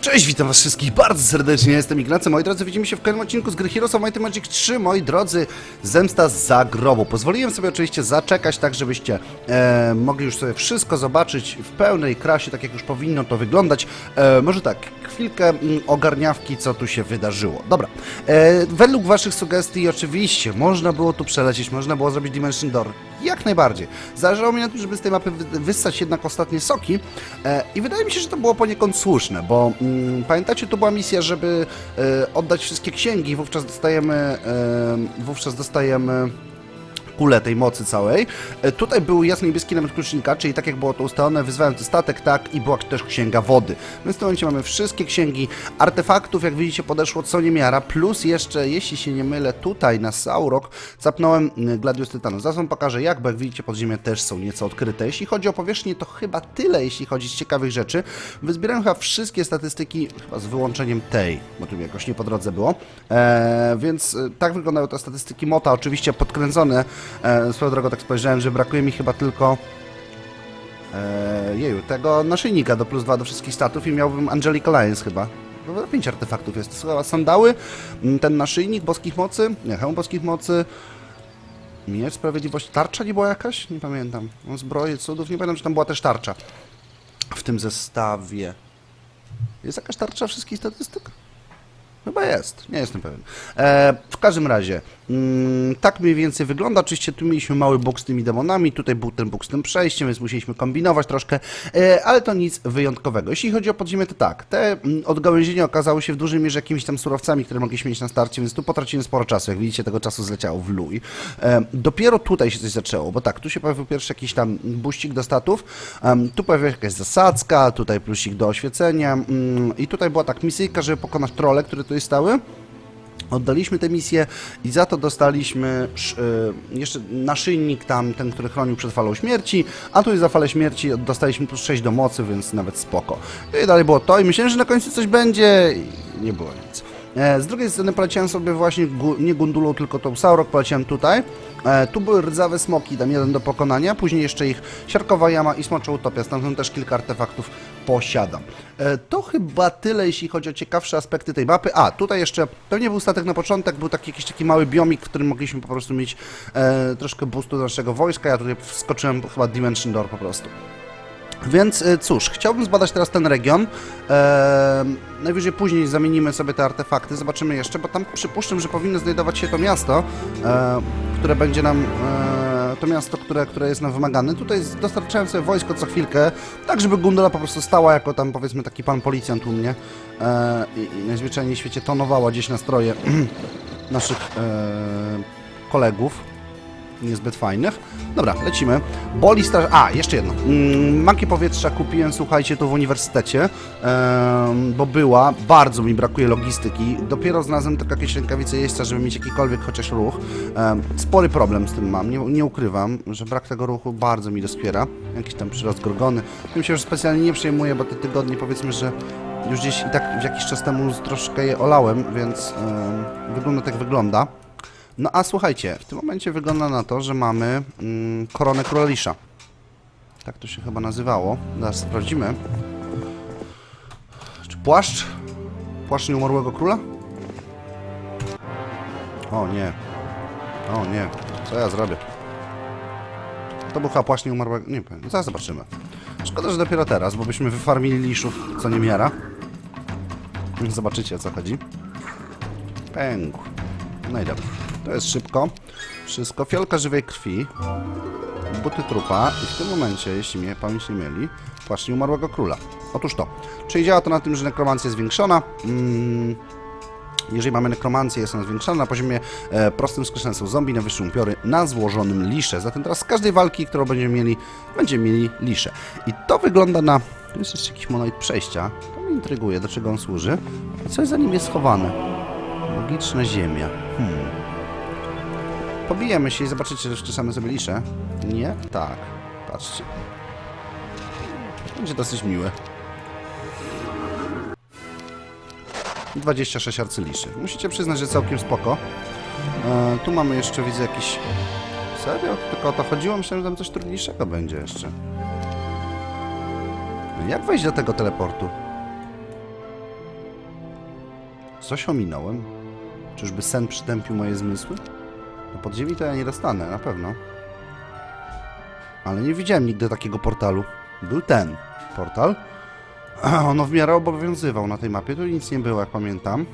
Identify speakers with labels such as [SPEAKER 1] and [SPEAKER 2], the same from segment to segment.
[SPEAKER 1] Cześć, witam was wszystkich bardzo serdecznie, jestem Ignacy, moi drodzy, widzimy się w kolejnym odcinku z gry Heroes of Magic 3, moi drodzy, Zemsta za grobu. Pozwoliłem sobie oczywiście zaczekać tak, żebyście e, mogli już sobie wszystko zobaczyć w pełnej krasie, tak jak już powinno to wyglądać. E, może tak, chwilkę mm, ogarniawki, co tu się wydarzyło. Dobra, e, według waszych sugestii oczywiście można było tu przelecieć, można było zrobić Dimension Door, jak najbardziej. Zależało mi na tym, żeby z tej mapy wy- wyssać jednak ostatnie soki e, i wydaje mi się, że to było poniekąd słuszne, bo mm, pamiętacie, to była misja, żeby e, oddać wszystkie księgi, wówczas dostajemy, e, wówczas dostajemy kulę tej mocy całej. E, Tutaj był jasno-niebieski element klucznika, czyli tak jak było to ustalone, wyzwałem ten statek, tak, i była też księga wody. Więc w tym momencie mamy wszystkie księgi artefaktów, jak widzicie podeszło co niemiara, plus jeszcze, jeśli się nie mylę, tutaj na Saurok zapnąłem y, Gladius Tytanów. Zaraz wam pokażę jak, bo jak widzicie podziemia też są nieco odkryte. Jeśli chodzi o powierzchnię, to chyba tyle, jeśli chodzi z ciekawych rzeczy. Wyzbierałem chyba wszystkie statystyki, chyba z wyłączeniem tej, bo tu mi jakoś nie po drodze było. E, więc y, tak wyglądały te statystyki Mota, oczywiście podkręcone. E, swoją drogą tak spojrzałem, że brakuje mi chyba tylko e, jeju, tego naszyjnika do plus 2 do wszystkich statów i miałbym Angelic Alliance chyba. Chyba pięć artefaktów jest. Sandały, ten naszyjnik boskich mocy, nie, hełm boskich mocy, miecz sprawiedliwości, tarcza nie była jakaś? Nie pamiętam. No, Zbroje cudów, nie pamiętam, czy tam była też tarcza w tym zestawie. Jest jakaś tarcza wszystkich statystyk? Chyba jest, nie jestem pewien. E, w każdym razie, tak mniej więcej wygląda. Oczywiście tu mieliśmy mały bóg z tymi demonami, tutaj był ten bóg z tym przejściem, więc musieliśmy kombinować troszkę, e, ale to nic wyjątkowego. Jeśli chodzi o podziemie, to tak, te mm, odgałęzienia okazały się w dużej mierze jakimiś tam surowcami, które mogliśmy mieć na starcie, więc tu potraciłem sporo czasu. Jak widzicie, tego czasu zleciało w luj. E, dopiero tutaj się coś zaczęło, bo tak, tu się pojawił pierwszy jakiś tam buścik do statów, tu pojawiła się jakaś zasadzka, tutaj plusik do oświecenia mm, i tutaj była tak misyjka, żeby pokonać trole, które tutaj stały. Oddaliśmy tę misję i za to dostaliśmy y, jeszcze naszyjnik tam, ten, który chronił przed falą śmierci, a tu za falę śmierci dostaliśmy plus 6 do mocy, więc nawet spoko. I dalej było to i myślałem, że na końcu coś będzie i nie było nic. E, Z drugiej strony poleciałem sobie właśnie nie Gundulą, tylko tą Saurok, poleciałem tutaj. E, tu były rdzawe smoki, tam jeden do pokonania, później jeszcze ich siarkowa jama i smocza utopia, stamtąd też kilka artefaktów posiadam. E, to chyba tyle, jeśli chodzi o ciekawsze aspekty tej mapy. A, tutaj jeszcze, to nie był statek na początek, był taki jakiś taki mały biomik, w którym mogliśmy po prostu mieć e, troszkę boostu do naszego wojska, ja tutaj wskoczyłem chyba Dimension Door po prostu. Więc y, cóż, chciałbym zbadać teraz ten region. Eee, najwyżej później zamienimy sobie te artefakty, zobaczymy jeszcze, bo tam przypuszczam, że powinno znajdować się to miasto, e, które będzie nam. E, to miasto, które, które jest nam wymagane. Tutaj dostarczałem sobie wojsko co chwilkę, tak żeby Gundula po prostu stała jako tam powiedzmy taki pan policjant u mnie e, i, i najzwyczajniej w świecie tonowała gdzieś nastroje naszych e, kolegów niezbyt fajnych. Dobra, lecimy. Boli straż... A, jeszcze jedno. Mm, Manki powietrza kupiłem, słuchajcie, tu w uniwersytecie, bo była. Bardzo mi brakuje logistyki. Dopiero znalazłem tylko jakieś rękawice jeźdźca, żeby mieć jakikolwiek chociaż ruch. Spory problem z tym mam, nie, nie ukrywam, że brak tego ruchu bardzo mi doskwiera. Jakiś tam przyrost gorgony. Tym się już specjalnie nie przejmuję, bo te tygodnie powiedzmy, że już gdzieś i tak w jakiś czas temu troszkę je olałem, więc wygląda tak wygląda. No a słuchajcie, w tym momencie wygląda na to, że mamy mm, koronę królelisza. Tak to się chyba nazywało. Zaraz sprawdzimy. Czy płaszcz? Płaszcz nieumarłego króla? O nie. O nie. Co ja zrobię? To był chyba płaszcz nieumarłego... Nie wiem. Zaraz zobaczymy. Szkoda, że dopiero teraz, bo byśmy wyfarmili liszów co nie miara. Zobaczycie o co chodzi. Pękł. No i dobra. To jest szybko. Wszystko. Fiolka żywej krwi. Buty trupa. I w tym momencie, jeśli mnie pamięć nie mieli, płaszcz umarłego króla. Otóż to. Czyli działa to na tym, że nekromancja jest zwiększona. Mm, jeżeli mamy nekromancję, jest ona zwiększona na poziomie e, prostym są zombie na wyższym upiory na złożonym lisze. Zatem teraz z każdej walki, którą będziemy mieli, będziemy mieli lisze. I to wygląda na... Tu jest jeszcze jakiś monoid przejścia. To mnie intryguje, do czego on służy. I co jest za nim jest schowane? Logiczna ziemia. Hmm. Pobijemy się i zobaczycie, że wczesamy sobie lisze. Nie? Tak. Patrzcie. Będzie dosyć miłe. 26 arcyliszy. Musicie przyznać, że całkiem spoko. E, tu mamy jeszcze, widzę, jakiś... Serio? Tylko o to chodziło? Myślałem, że tam coś trudniejszego będzie jeszcze. Jak wejść do tego teleportu? Coś ominąłem? Czyżby sen przytępił moje zmysły? Do podziemi to ja nie dostanę, na pewno. Ale nie widziałem nigdy takiego portalu. Był ten portal. Ono w miarę obowiązywał na tej mapie. Tu nic nie było, jak pamiętam.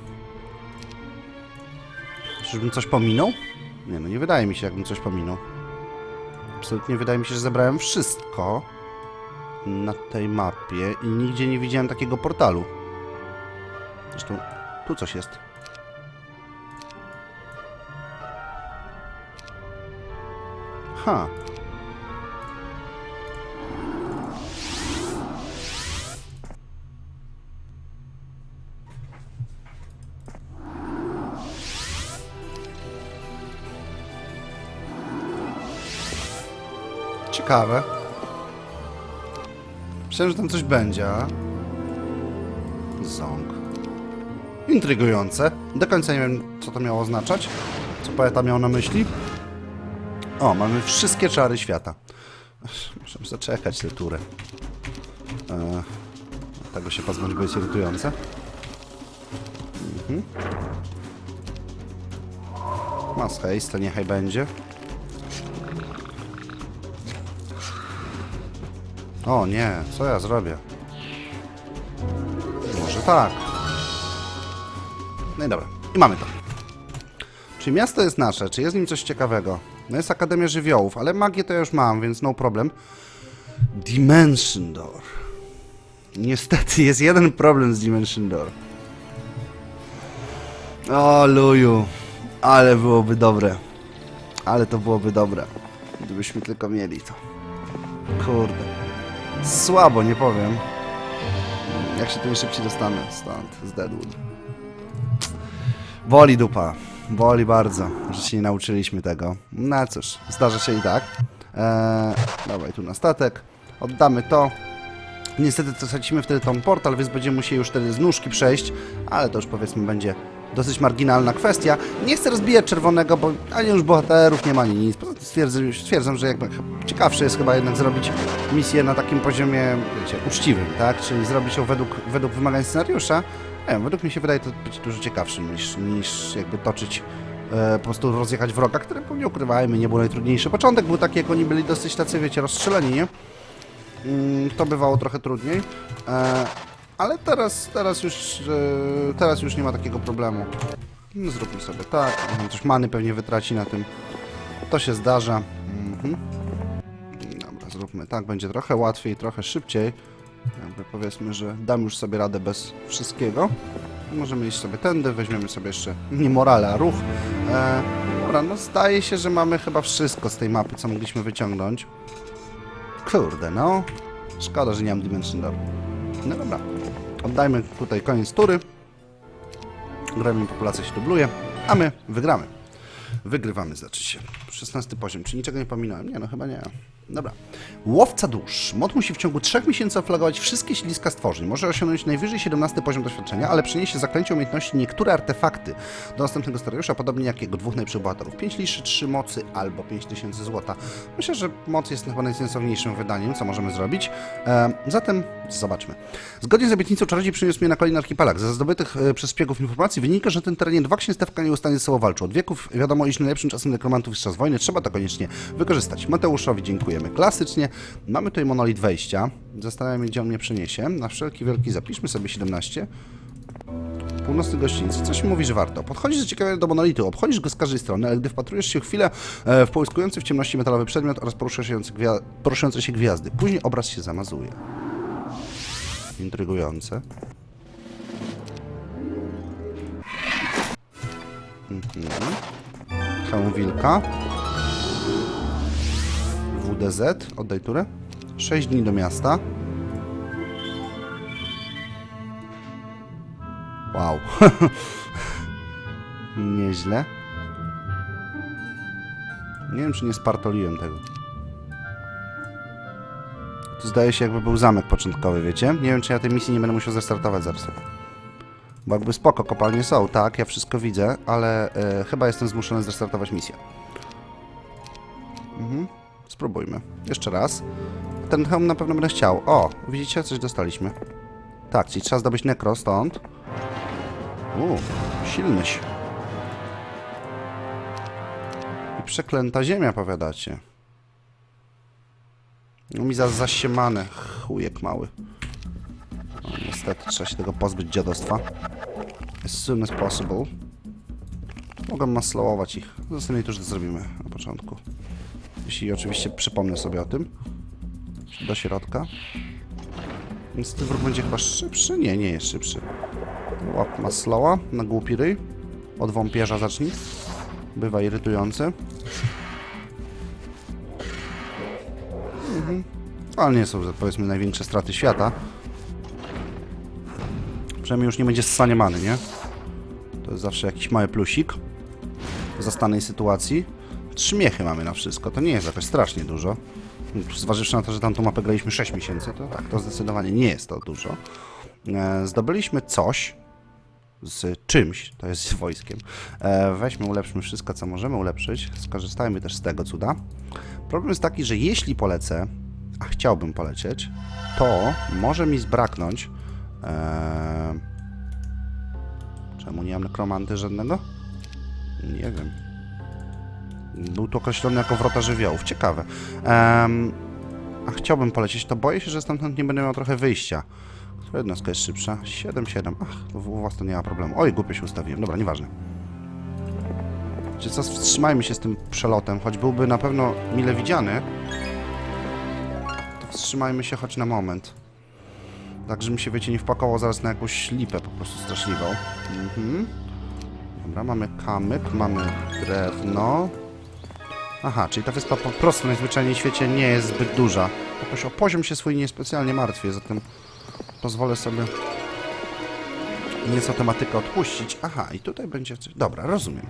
[SPEAKER 1] Czyżbym coś pominął? Nie no, nie wydaje mi się, jakbym coś pominął. Absolutnie wydaje mi się, że zebrałem wszystko na tej mapie i nigdzie nie widziałem takiego portalu. Zresztą tu coś jest. Ha. Ciekawe. Myślałem, że tam coś będzie. Ząg. Intrygujące. Do końca nie wiem, co to miało oznaczać. Co poeta miał na myśli. O, mamy wszystkie czary świata. Muszę zaczekać tę turę. E, tego się pozbądź, bo jest irytujące. Mhm. Mass haste, niechaj będzie. O nie, co ja zrobię? Może tak. No i dobra, i mamy to. Czy miasto jest nasze? Czy jest w nim coś ciekawego? No jest Akademia Żywiołów, ale magię to już mam, więc no problem. Dimension Door. Niestety jest jeden problem z Dimension Door. O, luju. Ale byłoby dobre. Ale to byłoby dobre. Gdybyśmy tylko mieli to. Kurde. Słabo, nie powiem. Jak się tu najszybciej dostanę stąd, z Deadwood. Boli dupa. Boli bardzo, że się nie nauczyliśmy tego. No cóż, zdarza się i tak. Eee, dawaj tu na statek. Oddamy to. Niestety stracimy wtedy tą portal, więc będziemy musieli już wtedy z nóżki przejść, ale to już powiedzmy będzie dosyć marginalna kwestia. Nie chcę rozbijać czerwonego, bo ani już bohaterów nie ma, ani nic. Stwierdzam, stwierdzam że jakby ciekawsze jest chyba jednak zrobić misję na takim poziomie, wiecie, uczciwym, tak? Czyli zrobić ją według, według wymagań scenariusza. Nie wiem, według mnie się wydaje to być dużo ciekawszym niż, niż jakby toczyć e, po prostu rozjechać wroga, który, nie ukrywajmy, nie był najtrudniejszy. Początek był taki, jak oni byli dosyć tacy, wiecie, rozstrzeleni, nie? Mm, to bywało trochę trudniej. E, ale teraz, teraz już, e, teraz już nie ma takiego problemu. No, zróbmy sobie tak. Coś many pewnie wytraci na tym. To się zdarza. Mhm. Dobra, zróbmy tak. Będzie trochę łatwiej, trochę szybciej. Jakby powiedzmy, że dam już sobie radę bez wszystkiego. Możemy iść sobie tędy, weźmiemy sobie jeszcze nie morale, a ruch. E, dobra, no zdaje się, że mamy chyba wszystko z tej mapy, co mogliśmy wyciągnąć. Kurde, no. Szkoda, że nie mam Dimension Door. No dobra. Oddajmy tutaj koniec tury. Gremlin populacja się dubluje, a my wygramy. Wygrywamy, znaczy się. 16 poziom. Czy niczego nie pominąłem? Nie, no chyba nie. Dobra. Łowca dusz. Mod musi w ciągu 3 miesięcy oflagować wszystkie siliska stworzeń. Może osiągnąć najwyżej 17 poziom doświadczenia, ale przyniesie zaklęcie umiejętności niektóre artefakty do następnego scenariusza, podobnie jak jego dwóch najlepszych bohaterów. 5 liszy, 3 mocy albo 5000 złota. Myślę, że moc jest chyba najsensowniejszym wydaniem, co możemy zrobić. E, zatem zobaczmy. Zgodnie z obietnicą czarodziej przyniósł mnie na kolejny archipelag. Ze zdobytych e, przez szpiegów informacji wynika, że tym terenie dwa księstewka nieustannie ze sobą walczą. Od wieków wiadomo, iż najlepszym czasem nekromantów jest czas wojny. Trzeba to koniecznie wykorzystać. Mateuszowi klasycznie. Mamy tutaj monolit wejścia. Zastanawiam się, gdzie on mnie przyniesie. Na wszelki wielki zapiszmy sobie 17. Północny gościńcy. Coś mi mówi, że warto. Podchodzisz zaciekawiony do monolitu, obchodzisz go z każdej strony, ale gdy wpatrujesz się chwilę e, w połyskujący w ciemności metalowy przedmiot oraz gwia- poruszające się gwiazdy, później obraz się zamazuje. Intrygujące. Mhm. Hełm wilka. WDZ. Oddaj turę. 6 dni do miasta. Wow. Nieźle. Nie wiem, czy nie spartoliłem tego. Tu zdaje się, jakby był zamek początkowy, wiecie? Nie wiem, czy ja tej misji nie będę musiał zrestartować zaraz. Bo jakby spoko, kopalnie są, tak, ja wszystko widzę, ale e, chyba jestem zmuszony zrestartować misję. Mhm. Spróbujmy. Jeszcze raz. Ten hełm na pewno będę chciał. O, widzicie? Coś dostaliśmy. Tak, czyli trzeba zdobyć nekro stąd. U, silnyś. I przeklęta ziemia, powiadacie. No mi za zasiemane. Chujek mały. No, niestety, trzeba się tego pozbyć dziadostwa. As soon as possible. Mogę maslowować ich. Zresztą to już zrobimy na początku. Jeśli oczywiście przypomnę sobie o tym. Do środka. Więc ten wróg będzie chyba szybszy? Nie, nie jest szybszy. Łap maslowa na głupi ryj. Od wąpierza zacznij. Bywa irytujący. Mhm. Ale nie są, powiedzmy, największe straty świata. Przynajmniej już nie będzie ssanie many, nie? To jest zawsze jakiś mały plusik zastanej sytuacji. Trzy miechy mamy na wszystko, to nie jest jakoś strasznie dużo. Zważywszy na to, że tamtą mapę graliśmy 6 miesięcy, to tak, to zdecydowanie nie jest to dużo. E, zdobyliśmy coś z czymś, to jest z wojskiem. E, weźmy, ulepszmy wszystko, co możemy ulepszyć. Skorzystajmy też z tego cuda. Problem jest taki, że jeśli polecę, a chciałbym polecieć, to może mi zbraknąć. E, czemu nie mam nekromanty żadnego? Nie wiem. Był tu określony jako wrota żywiołów. Ciekawe. Em, a chciałbym polecieć, to boję się, że stamtąd nie będę miał trochę wyjścia. Która jednostka jest szybsza? 7-7. Ach, u was to nie ma problemu. Oj, głupio się ustawiłem. Dobra, nieważne. Czy co, wstrzymajmy się z tym przelotem, choć byłby na pewno mile widziany. To wstrzymajmy się choć na moment. Tak, żebym się, wiecie, nie wpakował zaraz na jakąś lipę po prostu straszliwą. Mhm. Dobra, mamy kamyk, mamy drewno. Aha, czyli ta wyspa po prostu najzwyczajniej w świecie nie jest zbyt duża. Jakoś o poziom się swój niespecjalnie martwię, zatem pozwolę sobie nieco tematykę odpuścić. Aha, i tutaj będzie. Dobra, rozumiem.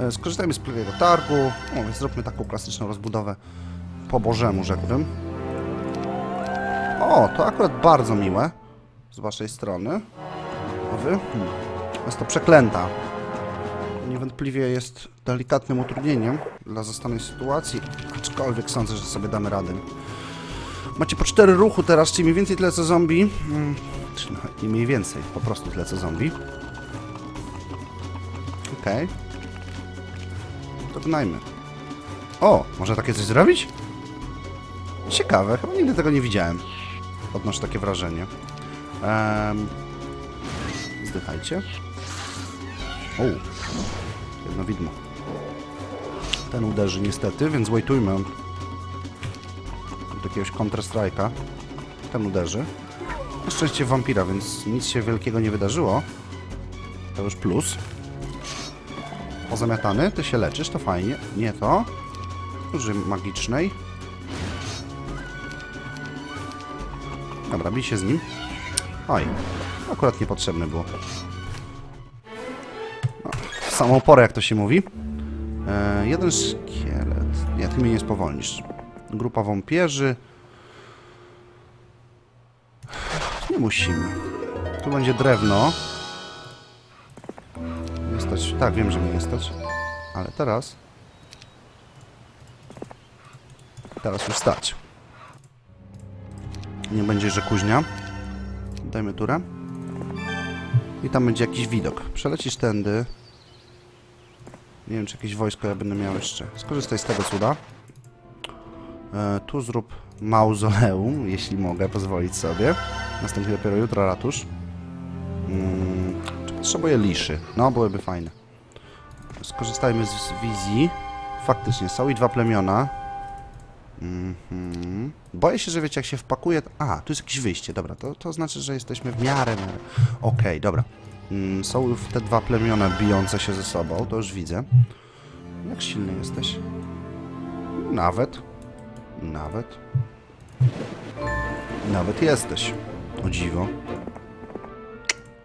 [SPEAKER 1] E, Skorzystajmy z pliego targu. O, więc zróbmy taką klasyczną rozbudowę po bożemu, rzekłbym. O, to akurat bardzo miłe z waszej strony. Wy? Hmm. Jest to przeklęta. Niewątpliwie jest delikatnym utrudnieniem dla zastanej sytuacji, aczkolwiek sądzę, że sobie damy radę. Macie po cztery ruchu teraz, czyli mniej więcej tyle co zombie. Hmm, czy nie mniej więcej, po prostu tyle co zombie. Okej. To gnajmy. O, można takie coś zrobić? Ciekawe, chyba nigdy tego nie widziałem. Odnoszę takie wrażenie. Um, zdychajcie. O, jedno widmo. Ten uderzy niestety, więc wejtujmy do jakiegoś Counter-Strike'a. Ten uderzy. Na szczęście wampira, więc nic się wielkiego nie wydarzyło. To już plus. Pozamiatany, ty się leczysz, to fajnie. Nie to. Użyj magicznej. Dobra, bij się z nim. Oj, akurat niepotrzebne było. Samą porę, jak to się mówi. E, jeden szkielet. Nie, ty mnie nie spowolnisz. Grupa wąpierzy. Nie musimy. Tu będzie drewno. Nie stać. Tak, wiem, że mnie nie stać. Ale teraz... Teraz już stać. Nie będzie, że kuźnia. Dajmy turę. I tam będzie jakiś widok. Przelecisz tędy. Nie wiem, czy jakieś wojsko ja będę miał jeszcze. Skorzystaj z tego cuda. E, tu zrób mauzoleum, jeśli mogę pozwolić sobie. Następnie dopiero jutro ratusz. Mm, czy potrzebuję liszy? No, byłyby fajne. Skorzystajmy z, wizji. Faktycznie, są i dwa plemiona. Mhm. Boję się, że wiecie, jak się wpakuje... A, tu jest jakieś wyjście, dobra, to, to znaczy, że jesteśmy w miarę... miarę. Okej, dobra. Mm, są już te dwa plemiona bijące się ze sobą, to już widzę. Jak silny jesteś? Nawet. Nawet. Nawet jesteś. O dziwo.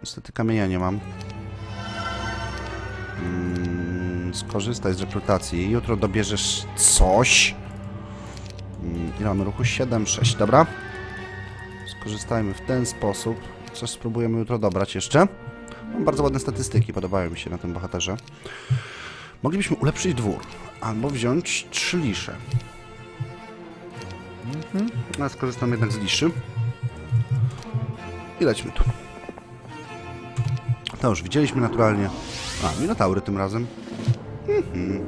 [SPEAKER 1] Niestety kamienia nie mam. Mm, skorzystaj z rekrutacji. Jutro dobierzesz coś. Mm, Ile mamy ruchu? 7, 6, dobra. Skorzystajmy w ten sposób. Coś spróbujemy jutro dobrać jeszcze. Mam bardzo ładne statystyki, podobają mi się na tym bohaterze. Moglibyśmy ulepszyć dwór, albo wziąć trzy lisze. Mhm. No, skorzystam jednak z liszy. I lećmy tu. To już widzieliśmy naturalnie. A, minotaury tym razem. Mhm.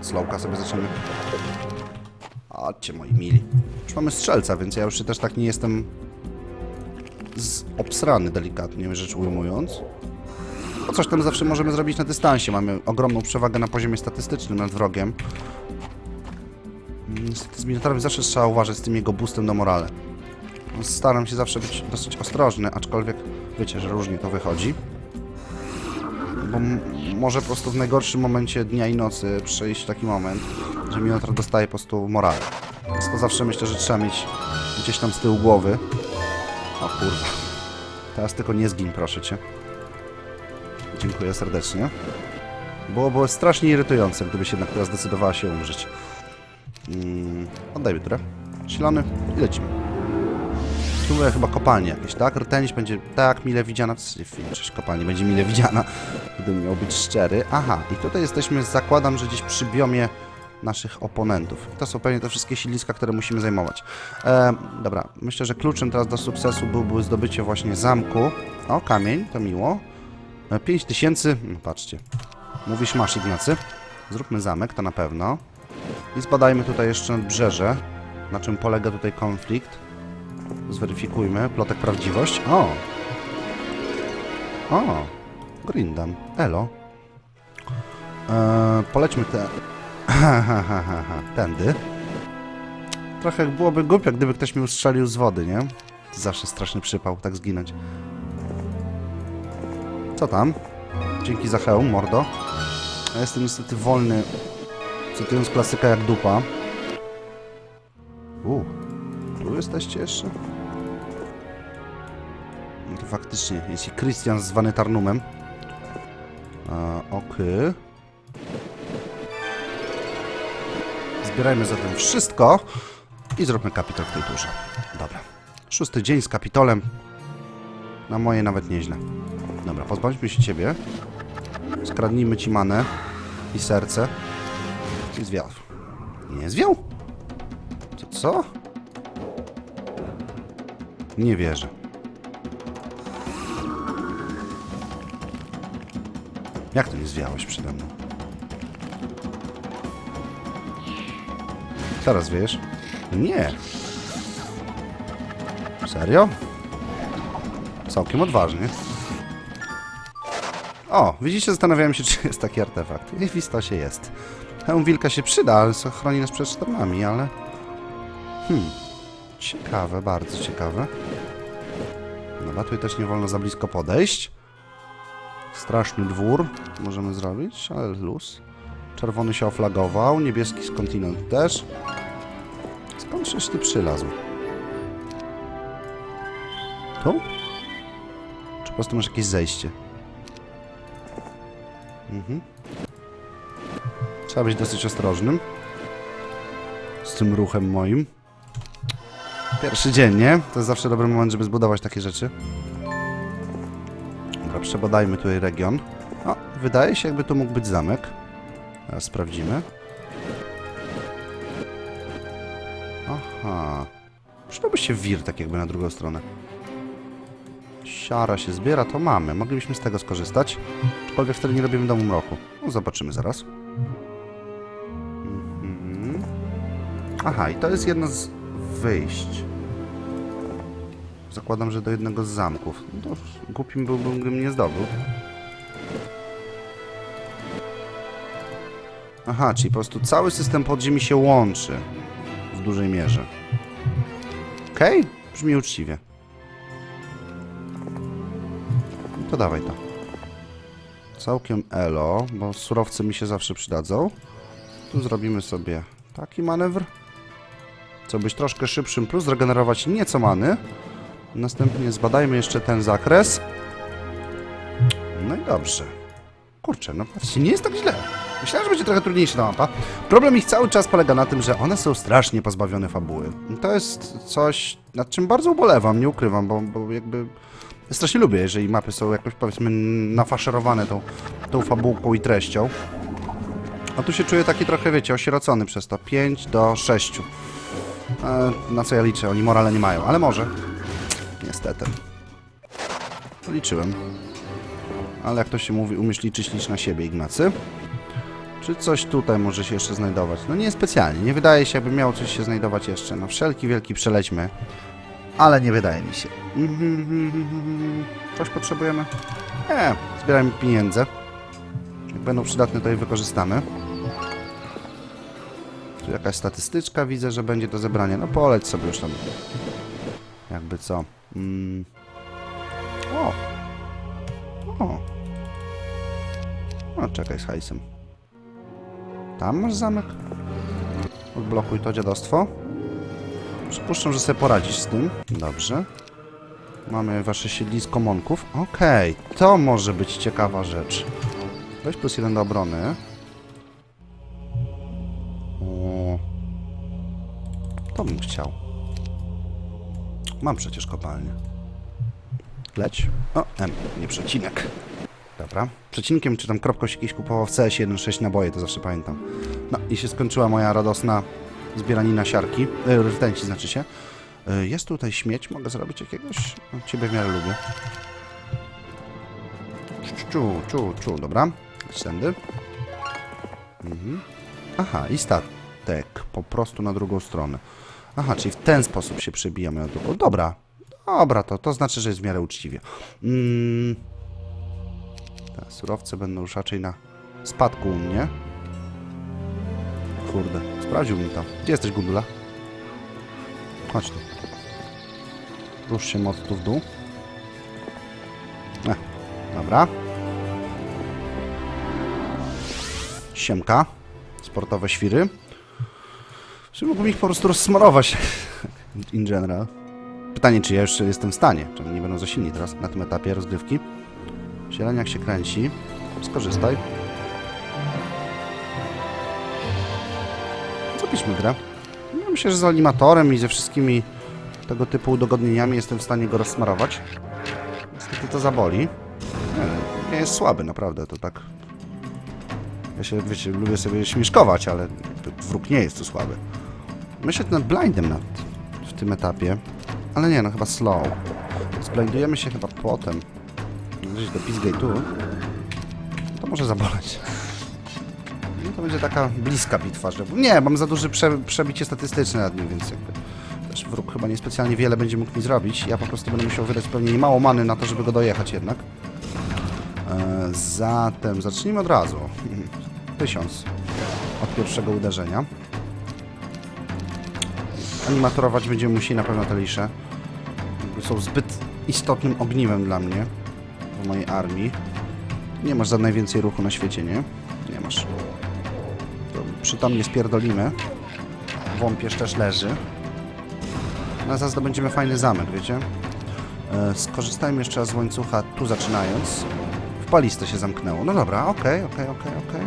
[SPEAKER 1] Slowka sobie zaczniemy. Chodźcie, moi mili. Już mamy strzelca, więc ja już też tak nie jestem obsrany, delikatnie rzecz ujmując. Bo coś tam zawsze możemy zrobić na dystansie. Mamy ogromną przewagę na poziomie statystycznym nad wrogiem. Niestety z Minotaurem zawsze trzeba uważać z tym jego boostem do morale. No, Staram się zawsze być dosyć ostrożny, aczkolwiek wiecie, że różnie to wychodzi. Bo może po prostu w najgorszym momencie dnia i nocy przejść taki moment, że Minotaur dostaje po prostu morale. Więc to zawsze myślę, że trzeba mieć gdzieś tam z tyłu głowy. O kurwa. Teraz tylko nie zgin, proszę cię. Dziękuję serdecznie. Było, było strasznie irytujące, gdybyś jednak teraz zdecydowała się umrzeć. Mm, oddaj biurę. Silony i lecimy. Tu były chyba kopalnie jakieś, tak? Rtęć będzie tak mile widziana. Większość kopalni będzie mile widziana, gdybym miał być szczery. Aha, i tutaj jesteśmy, zakładam, że gdzieś przy biomie naszych oponentów. To są pewnie te wszystkie siliska, które musimy zajmować. E, dobra, myślę, że kluczem teraz do sukcesu byłby zdobycie właśnie zamku. O, kamień, to miło. E, 5000, no patrzcie. Mówisz masz, Ignacy. Zróbmy zamek, to na pewno. I zbadajmy tutaj jeszcze nadbrzeże, na czym polega tutaj konflikt. Zweryfikujmy. Plotek prawdziwość. O! O! Grindam. Elo. Eee, polećmy te... Ha. Tędy. Trochę byłoby głupio, gdyby ktoś mi ustrzelił z wody, nie? Zawsze straszny przypał, tak zginąć. Co tam? Dzięki za hełm, mordo. Ja jestem niestety wolny, cytując klasyka jak dupa. U, tu jesteście jeszcze? No to faktycznie, jest i Christian zwany Tarnumem. Okej. Zbierajmy zatem wszystko i zróbmy kapitol w tej turze. Dobra. Szósty dzień z kapitolem. Na moje nawet nieźle. Dobra, pozbądźmy się ciebie. Skradnijmy ci manę i serce. I zwiał. Nie zwiał? Co? co? Nie wierzę. Jak to nie zwiałeś przede mną? Teraz wiesz? Nie. Serio? Całkiem odważnie. O, widzicie, zastanawiałem się, czy jest taki artefakt. I w istocie jest. Hełm wilka się przyda, ale chroni nas przed sztormami, ale... Hmm. Ciekawe, bardzo ciekawe. Dobra, tutaj też nie wolno za blisko podejść. Straszny dwór możemy zrobić, ale luz. Czerwony się oflagował, niebieski skądinąd też. Żeś ty przylazł? Tu? Czy po prostu masz jakieś zejście? Mhm. Trzeba być dosyć ostrożnym. Z tym ruchem moim. Pierwszy dzień, nie? To jest zawsze dobry moment, żeby zbudować takie rzeczy. Dobra, przebadajmy tutaj region. O, wydaje się, jakby tu mógł być zamek. Teraz sprawdzimy. Aha. Przydałby się wir tak jakby na drugą stronę. Siara się zbiera, to mamy. Moglibyśmy z tego skorzystać. Aczkolwiek wtedy nie robimy domu mroku. No, zobaczymy zaraz. Mhm. Aha, i to jest jedno z wyjść. Zakładam, że do jednego z zamków. No głupim byłbym, gdybym nie zdobył. Aha, czyli po prostu cały system podziemi się łączy. W dużej mierze. Okej, okay? brzmi uczciwie. To dawaj to. Całkiem elo, bo surowce mi się zawsze przydadzą. Tu zrobimy sobie taki manewr. Co być troszkę szybszym, plus zregenerować nieco many. Następnie zbadajmy jeszcze ten zakres. No i dobrze. Kurczę, no patrzcie, nie jest tak źle. Myślałem, że będzie trochę trudniejsza ta mapa. Problem ich cały czas polega na tym, że one są strasznie pozbawione fabuły. To jest coś, nad czym bardzo ubolewam, nie ukrywam, bo, bo jakby... Ja strasznie lubię, jeżeli mapy są jakoś, powiedzmy, nafaszerowane tą, tą fabułką i treścią. A tu się czuję taki trochę, wiecie, osierocony przez to. 5 do 6. E, na co ja liczę? Oni morale nie mają, ale może. Niestety. Liczyłem. ale jak to się mówi, umiesz liczyć, licz na siebie, Ignacy. Czy coś tutaj może się jeszcze znajdować? No nie specjalnie, nie wydaje się, jakby miało coś się znajdować jeszcze. No wszelki wielki przelećmy, ale nie wydaje mi się. Coś potrzebujemy? Nie, zbierajmy pieniądze. Jak będą przydatne, to je wykorzystamy. Tu jakaś statystyczka widzę, że będzie do zebrania. No poleć sobie już tam. Jakby co. Mm. O! O! No czekaj z hajsem. Tam masz zamek? Odblokuj to dziadostwo. Przypuszczam, że sobie poradzisz z tym. Dobrze. Mamy wasze siedlisko monków. Okej, to może być ciekawa rzecz. Weź plus jeden do obrony. To bym chciał. Mam przecież kopalnię. Leć. O, M, nie przecinek. Dobra. Przecinkiem czy tam kropką się kiedyś kupował w CS 1.6 naboje, to zawsze pamiętam. No i się skończyła moja radosna zbieranina siarki. E, rtęci znaczy się. E, jest tutaj śmieć, mogę zrobić jakiegoś? No, ciebie w miarę lubię. Czu, czu, czu, dobra. Leć tędy. Mhm. Aha, i statek. Po prostu na drugą stronę. Aha, czyli w ten sposób się przebijamy na drugą. Dobra. Dobra, to, to znaczy, że jest w miarę uczciwie. Mm. Te surowce będą już raczej na spadku u mnie. Kurde, sprawdził mi to. Gdzie jesteś, Gundula? Chodź tu. Rusz się mocno tu w dół. Eh, dobra. Siemka. Sportowe świry. Czy mógłbym ich po prostu rozsmarować in general? Pytanie, czy ja jeszcze jestem w stanie. Czy oni nie będą za silni teraz na tym etapie rozgrywki? Zieleniak się kręci. Skorzystaj. Zapiszmy grę. Ja myślę, że z animatorem i ze wszystkimi tego typu udogodnieniami jestem w stanie go rozsmarować. Niestety to zaboli. Nie, nie jest słaby, naprawdę, to tak... Ja się, wiecie, lubię sobie śmieszkować, ale wróg nie jest tu słaby. Myślę nad blindem nad, w tym etapie, ale nie, no chyba slow. Zblindujemy się chyba potem. Gdzieś do Peacegate'u. To może zaboleć. No to będzie taka bliska bitwa, że... Nie, mam za duże prze, przebicie statystyczne nad nim, więc jakby... Też wróg chyba niespecjalnie wiele będzie mógł mi zrobić. Ja po prostu będę musiał wydać pewnie mało many na to, żeby go dojechać jednak. E, zatem zacznijmy od razu. Tysiąc od pierwszego uderzenia. Animatorować będziemy musieli na pewno te lisze. Są zbyt istotnym ogniwem dla mnie w mojej armii. Nie masz za najwięcej ruchu na świecie, nie? Nie masz. To przytomnie spierdolimy. Wąpierz też leży. No, zaraz zdobędziemy fajny zamek, wiecie? E, skorzystajmy jeszcze raz z łańcucha, tu zaczynając. W balistę się zamknęło. No dobra, okej, okej, okej, okej.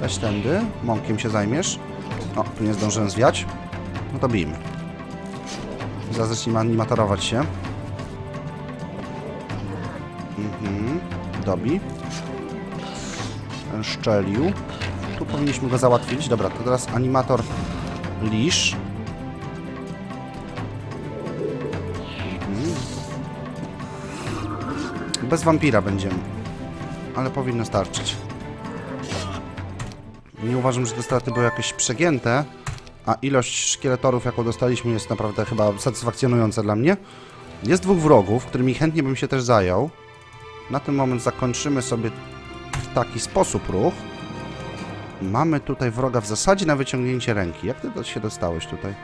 [SPEAKER 1] Weź tędy, mąkiem się zajmiesz. O, tu nie zdążyłem zwiać. No to bijmy. Zaraz zacznijmy animatorować się. Dobi. Szczelił. Tu powinniśmy go załatwić. Dobra, to teraz animator lisz. Mhm. Bez wampira będziemy. Ale powinno starczyć. Nie uważam, że te straty były jakieś przegięte, a ilość szkieletorów, jaką dostaliśmy, jest naprawdę chyba satysfakcjonująca dla mnie. Jest dwóch wrogów, którymi chętnie bym się też zajął. Na ten moment zakończymy sobie w taki sposób ruch. Mamy tutaj wroga w zasadzie na wyciągnięcie ręki. Jak ty się dostałeś tutaj?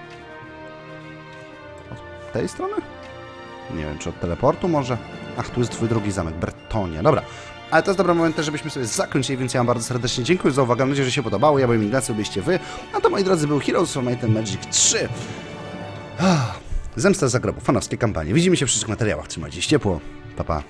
[SPEAKER 1] Od tej strony? Nie wiem, czy od teleportu może? Ach, tu jest twój drugi zamek, Bretonia. Dobra, ale to jest dobry moment też, żebyśmy sobie zakończyli, więc ja wam bardzo serdecznie dziękuję za uwagę. Mam nadzieję, że się podobało. Ja byłem Ignacy, byliście wy. A to, moi drodzy, był Heroes of Might and Magic 3. Ah, Zemsta z zagrobu, fanowskie kampanie. Widzimy się w przyszłych materiałach. Trzymajcie się ciepło. Pa, pa.